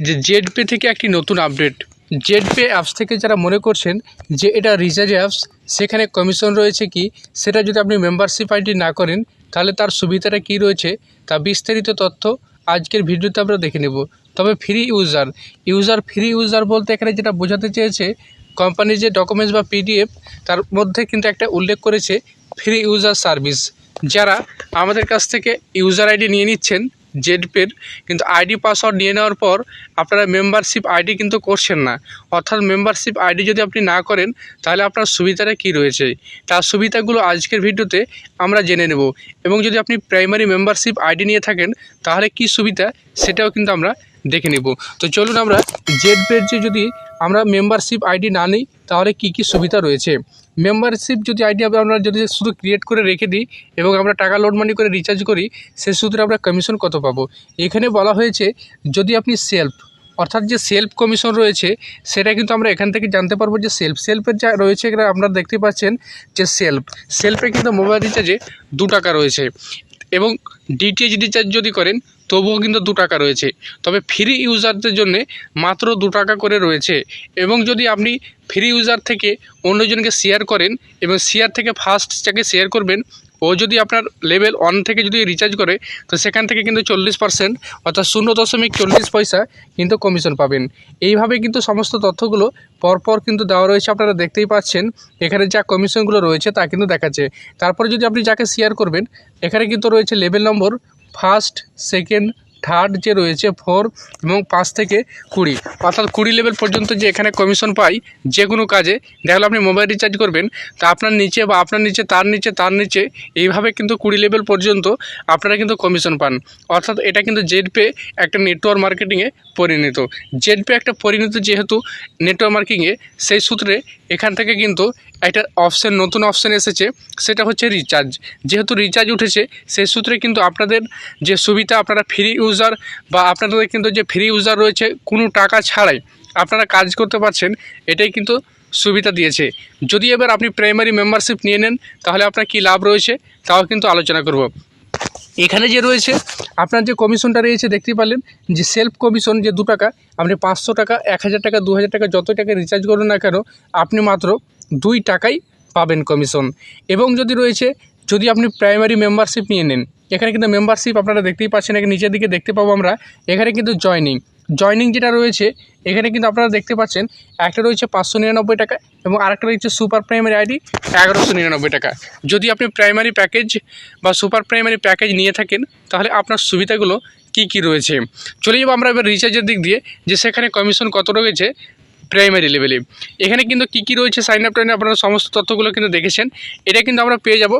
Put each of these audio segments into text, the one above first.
যে Z pay থেকে একটি নতুন আপডেট জেড পে অ্যাপস থেকে যারা মনে করছেন যে এটা রিচার্জ অ্যাপস সেখানে কমিশন রয়েছে কি? সেটা যদি আপনি মেম্বারশিপ আইডি না করেন, তাহলে তার সুবিধাটা কি রয়েছে? তা বিস্তারিত তথ্য আজকের ভিডিওতে আমরা দেখে নেব। তবে free user user free user বলতে এখানে যেটা বোঝাতে চেয়েছে কোম্পানির যে ডকুমেন্টস বা পিডিএফ তার মধ্যে কিন্তু একটা উল্লেখ করেছে ফ্রি ইউজার সার্ভিস যারা আমাদের কাছ থেকে ইউজার আইডি নিয়ে নিচ্ছেন জেডপের কিন্তু আইডি পাসওয়ার্ড নিয়ে নেওয়ার পর আপনারা মেম্বারশিপ আইডি কিন্তু করছেন না। অর্থাৎ মেম্বারশিপ আইডি যদি আপনি না করেন, তাহলে আপনার সুবিধাটা কি রয়েছে? তার সুবিধাগুলো আজকের ভিডিওতে আমরা জেনে নেব। এবং যদি আপনি প্রাইমারি মেম্বারশিপ আইডি নিয়ে থাকেন, তাহলে কি সুবিধা সেটাও কিন্তু আমরা দেখে নেব। তো চলুন আমরা জেডপের যে যদি আমরা মেম্বারশিপ আইডি না নিই, তাহলে কি কি সুবিধা রয়েছে? মেম্বারশিপ যদি আইডি আমরা যদি শুধু ক্রিয়েট করে রেখে দিই এবং আমরা টাকা লোড মানি করে রিচার্জ করি, সে সূত্রে আমরা কমিশন কত পাবো? এখানে বলা হয়েছে, যদি আপনি সেলফ অর্থাৎ যে সেলফ কমিশন রয়েছে, সেটা কিন্তু আমরা এখান থেকে জানতে পারব যে সেলফ সেলফের যা রয়েছে এখানে আপনারা দেখতে পাচ্ছেন যে সেলফ সেলফে কিন্তু মোবাইল রিচার্জে দু টাকা রয়েছে এবং ডিটিএইচ রিচার্জ যদি করেন তবুও কিন্তু দু টাকা রয়েছে। তবে ফ্রি ইউজারদের জন্যে মাত্র দু টাকা করে রয়েছে এবং যদি আপনি ফ্রি ইউজার থেকে অন্যজনকে শেয়ার করেন এবং শেয়ার থেকে ফার্স্ট যাকে শেয়ার করবেন, ও যদি আপনার লেভেল ওয়ান থেকে যদি রিচার্জ করে, তো সেখান থেকে কিন্তু চল্লিশ পার্সেন্ট অর্থাৎ শূন্য দশমিক চল্লিশ পয়সা কিন্তু কমিশন পাবেন। এইভাবে কিন্তু সমস্ত তথ্যগুলো পরপর কিন্তু দেওয়া রয়েছে, আপনারা দেখতেই পাচ্ছেন। এখানে যা কমিশনগুলো রয়েছে তা কিন্তু দেখাচ্ছে। তারপরে যদি আপনি যাকে শেয়ার করবেন, এখানে কিন্তু রয়েছে level number first, second, third যে রয়েছে, ফোর এবং পাঁচ থেকে কুড়ি। অর্থাৎ কুড়ি লেভেল পর্যন্ত যে এখানে কমিশন পাই যে কোনো কাজে দেখল আপনি মোবাইল রিচার্জ করবেন, তা আপনার নিচে বা আপনার নিচে, তার নিচে তার নিচে, এইভাবে কিন্তু কুড়ি লেভেল পর্যন্ত আপনারা কিন্তু কমিশন পান। অর্থাৎ এটা কিন্তু জেড পে একটা নেটওয়ার্ক মার্কেটিংয়ে পরিণত। জেড পে একটা পরিণত যেহেতু নেটওয়ার্ক মার্কেটিংয়ে সেই সূত্রে এখান থেকে কিন্তু একটা অপশান নতুন অপশান এসেছে, সেটা হচ্ছে রিচার্জ যেহেতু রিচার্জ উঠেছে সেই সূত্রে কিন্তু আপনাদের যে সুবিধা, আপনারা ফ্রি ইউজার বা আপনাদের কিন্তু যে ফ্রি ইউজার রয়েছে, কোনো টাকা ছাড়াই আপনারা কাজ করতে পারছেন, এটাই কিন্তু সুবিধা দিয়েছে। যদি এবার আপনি প্রাইমারি মেম্বারশিপ নিয়ে নেন, তাহলে আপনার কী লাভ রয়েছে, তাও কিন্তু আলোচনা করব। এখানে যে রয়েছে, আপনার যে কমিশনটা রয়েছে দেখতে পারলেন যে সেলফ কমিশন যে দু টাকা, আপনি পাঁচশো টাকা, এক হাজার টাকা, দু হাজার টাকা যত টাকা রিচার্জ করুন না কেন, আপনি মাত্র দুই টাকাই পাবেন কমিশন এবং যদি রয়েছে, যদি আপনি প্রাইমারি মেম্বারশিপ নিয়ে নেন, এখানে কিন্তু মেম্বারশিপ আপনারা দেখতেই পাচ্ছেন নিচের দিকে দেখতে পাবো আমরা, এখানে কিন্তু জয়নিং জয়নিং যেটা রয়েছে, এখানে কিন্তু আপনারা দেখতে পাচ্ছেন, একটা রয়েছে পাঁচশো নিরানব্বই টাকা এবং আরেকটা রয়েছে সুপার প্রাইমারি আইডি এগারোশো নিরানব্বই টাকা। যদি আপনি প্রাইমারি প্যাকেজ বা সুপার প্রাইমারি প্যাকেজ নিয়ে থাকেন, তাহলে আপনার সুবিধাগুলো কি কি রয়েছে? চলে যাব আমরা এবার রিচার্জের দিক দিয়ে, যে সেখানে কমিশন কত রয়েছে প্রাইমারি লেভেলে এখানে কিন্তু কী কী রয়েছে সাইন আপ টাইন আপনারা সমস্ত তথ্যগুলো কিন্তু দেখেছেন। এটা কিন্তু আমরা পেয়ে যাব।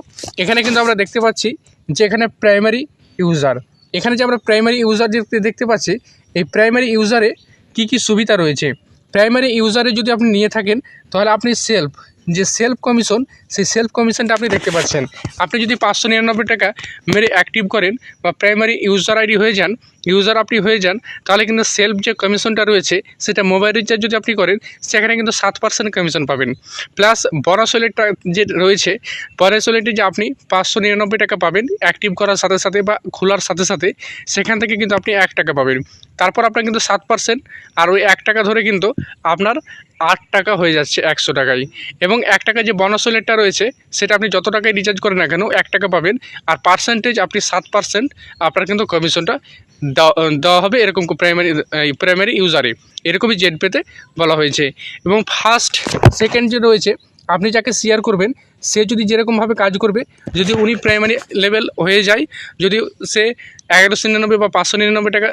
এখানে কিন্তু আমরা দেখতে পাচ্ছি যে এখানে প্রাইমারি ইউজার এখানে যে আমরা প্রাইমারি ইউজার দেখতে পাচ্ছি এই প্রাইমারি ইউজারে কি কি সুবিধা রয়েছে? প্রাইমারি ইউজারে যদি আপনি নিয়ে থাকেন, তাহলে আপনি সেলফ যে সেলফ কমিশন সেই সেলফ কমিশনটা আপনি দেখতে পাচ্ছেন। আপনি যদি পাঁচশো নিরানব্বই টাকা মেরে অ্যাক্টিভ করেন বা প্রাইমারি ইউজার আইডি হয়ে যান ইউজার আপনি হয়ে যান, তাহলে কিন্তু সেলফ যে কমিশনটা রয়েছে, সেটা মোবাইল রিচার্জ যদি আপনি করেন, সেখানে কিন্তু সাত পার্সেন্ট কমিশন পাবেন। প্লাস বরাসলেটটা যে রয়েছে বরাসলেটে যে আপনি পাঁচশো নিরানব্বই টাকা পাবেন অ্যাক্টিভ করার সাথে সাথে বা খোলার সাথে সাথে, সেখান থেকে কিন্তু আপনি এক টাকা পাবেন। তারপর আপনার কিন্তু সাত পার্সেন্ট আর ওই এক টাকা ধরে কিন্তু আপনার আট টাকা হয়ে যাচ্ছে একশো টাকায়। এবং এক টাকা যে বনসলেটটা রয়েছে, সেটা আপনি যত টাকায় রিচার্জ করেন না কেন, এক টাকা পাবেন। আর পার্সেন্টেজ আপনি সাত পার্সেন্ট আপনার কিন্তু কমিশনটা দেওয়া হবে এরকম প্রাইমারি প্রাইমারি ইউজারে এরকমই জেড পেতে বলা হয়েছে। এবং ফার্স্ট সেকেন্ড যে রয়েছে, আপনি যাকে শেয়ার করবেন, সে যদি যেরকমভাবে কাজ করবে, যদি উনি প্রাইমারি লেভেল হয়ে যায়, যদি সে এগারোশো নিরানব্বই বা পাঁচশো নিরানব্বই টাকা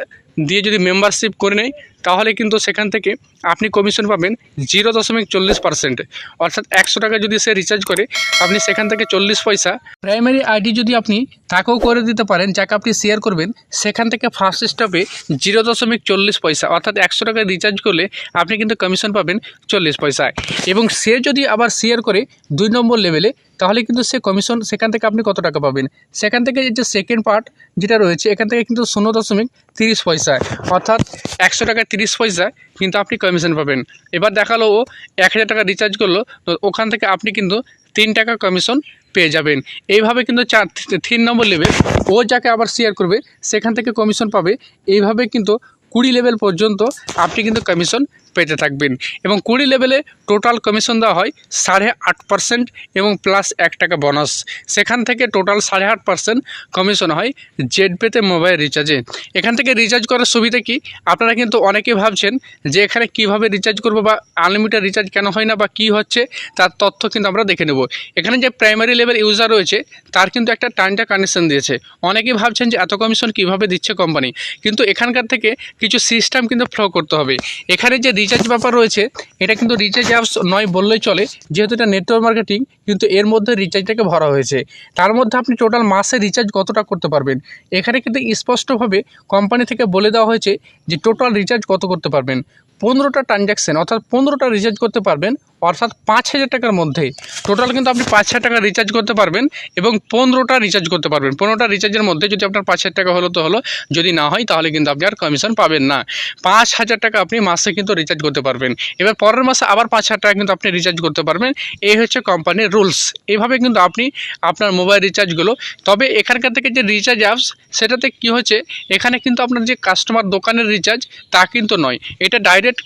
দিয়ে যদি মেম্বারশিপ করে নেয় তাহলে কিন্তু সেখান থেকে আপনি কমিশন পাবেন জিরো দশমিক চল্লিশ পার্সেন্ট অর্থাৎ একশো টাকা যদি সে রিচার্জ করে, আপনি সেখান থেকে চল্লিশ পয়সা প্রাইমারি আইডি যদি আপনি তাকেও করে দিতে পারেন, যাকে আপনি শেয়ার করবেন, সেখান থেকে ফার্স্ট স্টপে জিরো দশমিক চল্লিশ পয়সা, অর্থাৎ একশো টাকা রিচার্জ করলে আপনি কিন্তু কমিশন পাবেন চল্লিশ পয়সায়। এবং সে যদি আবার শেয়ার করে দুই নম্বর লেভেলে তাহলে কিন্তু সে কমিশন সেখান থেকে আপনি কত টাকা পাবেন? সেখান থেকে যে সেকেন্ড পার্ট যেটা রয়েছে, এখান থেকে কিন্তু শূন্য দশমিক তিরিশ পয়সায়, অর্থাৎ একশো টাকা তিরিশ পয়সা, কিন্তু আপনি কমিশন পাবেন। এবার দেখাল ও এক হাজার টাকা রিচার্জ করল, তো ওখান থেকে আপনি কিন্তু তিন টাকা কমিশন পেয়ে যাবেন। এইভাবে কিন্তু চার, তিন নম্বর লেভেল ও যাকে আবার শেয়ার করবে, সেখান থেকে কমিশন পাবে। এইভাবে কিন্তু কুড়ি লেভেল পর্যন্ত আপনি কিন্তু কমিশন পেতে থাকবেন। এবং কুড়ি লেভেলে টোটাল কমিশন দেওয়া হয় সাড়ে আট পার্সেন্ট এবং প্লাস এক টাকা বোনাস সেখান থেকে টোটাল সাড়ে আট পার্সেন্ট কমিশন হয় জেড পেতে মোবাইল রিচার্জে এখান থেকে রিচার্জ করার সুবিধা কি? আপনারা কিন্তু অনেকেই ভাবছেন যে এখানে কীভাবে রিচার্জ করব বা আনলিমিটেড রিচার্জ কেন হয় না বা কী হচ্ছে, তার তথ্য কিন্তু আমরা দেখে নেব। এখানে যে প্রাইমারি লেভেল ইউজার রয়েছে, তার কিন্তু একটা টাইমটা কানেকশন দিয়েছে। অনেকেই ভাবছেন যে এত কমিশন কীভাবে দিচ্ছে কোম্পানি কিন্তু এখানকার থেকে কিছু সিস্টেম কিন্তু ফ্লো করতে হবে। এখানে যে রিচার্জ ব্যাপার রয়েছে, এটা কিন্তু রিচার্জ অ্যাপস নয় বললেই চলে, যেহেতু এটা নেটওয়ার্ক মার্কেটিং কিন্তু এর মধ্যে রিচার্জটাকে ভরা হয়েছে। তার মধ্যে আপনি টোটাল মাসে রিচার্জ কতটা করতে পারবেন? এখানে কিন্তু স্পষ্টভাবে কোম্পানি থেকে বলে দেওয়া হয়েছে যে টোটাল রিচার্জ কত করতে পারবেন? পনেরোটা ট্রানজ্যাকশান অর্থাৎ পনেরোটা রিচার্জ করতে পারবেন অর্থাৎ পাঁচ হাজার টাকার মধ্যে টোটাল কিন্তু আপনি পাঁচ হাজার টাকা রিচার্জ করতে পারবেন এবং পনেরোটা রিচার্জ করতে পারবেন। পনেরোটা রিচার্জের মধ্যে যদি আপনার পাঁচ হাজার টাকা হলো তো হলো, যদি না হয় তাহলে কিন্তু আপনি আর কমিশন পাবেন না। পাঁচ হাজার টাকা আপনি মাসে কিন্তু রিচার্জ করতে পারবেন। এবার পরের মাসে আবার পাঁচ হাজার টাকা কিন্তু আপনি রিচার্জ করতে পারবেন। এই হচ্ছে কোম্পানির রুলস এভাবে কিন্তু আপনি আপনার মোবাইল রিচার্জগুলো তবে এখানকার থেকে যে রিচার্জ অ্যাপস সেটাতে কি হচ্ছে? এখানে কিন্তু আপনার যে কাস্টমার দোকানের রিচার্জ তা কিন্তু নয়। এটা ডাইরেক্ট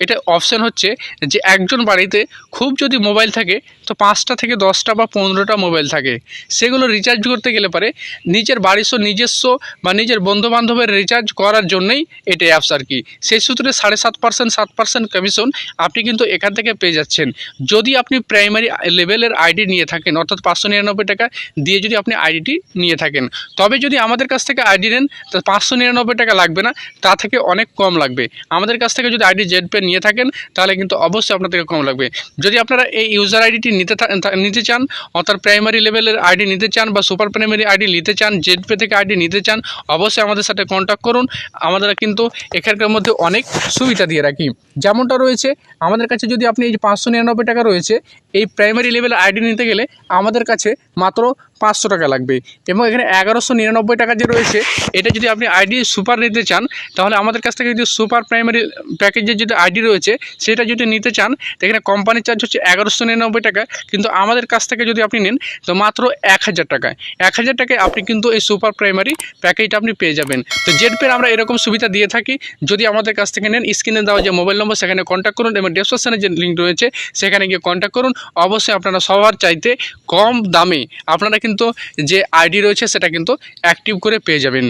এটা অপশান হচ্ছে যে একজন বাড়িতে খুব যদি মোবাইল থাকে তো পাঁচটা থেকে দশটা বা পনেরোটা মোবাইল থাকে। সেগুলো রিচার্জ করতে গেলে পারে নিজের বাড়ির নিজস্ব বা নিজের বন্ধুবান্ধবের রিচার্জ করার জন্যই এটা অ্যাপস আর কি। সেই সূত্রে সাড়ে সাত পার্সেন্ট সাত পার্সেন্ট কমিশন আপনি কিন্তু এখান থেকে পেয়ে যাচ্ছেন। যদি আপনি প্রাইমারি লেভেলের আইডি নিয়ে থাকেন, অর্থাৎ পাঁচশো নিরানব্বই টাকা দিয়ে যদি আপনি আইডিটি নিয়ে থাকেন। তবে যদি আমাদের কাছ থেকে আইডি নেন, তা পাঁচশো নিরানব্বই টাকা লাগবে না, তা থেকে অনেক কম লাগবে। আমাদের কাছ থেকে যদি আইডি জেড পে নিয়ে থাকেন, তাহলে কিন্তু অবশ্যই আপনার থেকে কম লাগবে। যদি আপনারা এই ইউজার আইডিটি নিতে নিতে চান অর্থাৎ প্রাইমারি লেভেলের আইডি নিতে চান বা সুপার প্রাইমারি আইডি নিতে চান জেড পে থেকে আইডি নিতে চান, অবশ্যই আমাদের সাথে কন্ট্যাক্ট করুন। আমাদের কিন্তু এখানকার মধ্যে অনেক সুবিধা দিয়ে রাখি। যেমনটা রয়েছে, আমাদের কাছে যদি আপনি এই পাঁচশো নিরানব্বই টাকা রয়েছে, এই প্রাইমারি লেভেলের আইডি নিতে গেলে আমাদের কাছে মাত্র পাঁচশো টাকা লাগবে। এবং এখানে এগারোশো নিরানব্বই টাকা যে রয়েছে, এটা যদি আপনি আইডি সুপার নিতে চান, তাহলে আমাদের কাছ থেকে যদি সুপার প্রাইমারি প্যাকেজের যদি আইডি রয়েছে, সেটা যদি নিতে চান এখানে কোম্পানির চার্জ হচ্ছে এগারোশো নিরানব্বই টাকা। কিন্তু আমাদের কাছ থেকে যদি আপনি নেন, তো মাত্র এক হাজার টাকায়। এক হাজার টাকায় আপনি কিন্তু এই সুপার প্রাইমারি প্যাকেজটা আপনি পেয়ে যাবেন। তো জেড পের আমরা এরকম সুবিধা দিয়ে থাকি, যদি আমাদের কাছ থেকে নেন স্ক্রিনে দেওয়া যে মোবাইল নম্বর সেখানে কন্ট্যাক্ট করুন এবং ডেসক্রিপশনে যে লিঙ্ক রয়েছে, সেখানে গিয়ে কন্ট্যাক্ট করুন। অবশ্যই আপনারা সবার চাইতে কম দামে, আপনারা কিন্তু যে আইডি রয়েছে সেটা কিন্তু অ্যাক্টিভ করে পেয়ে যাবেন।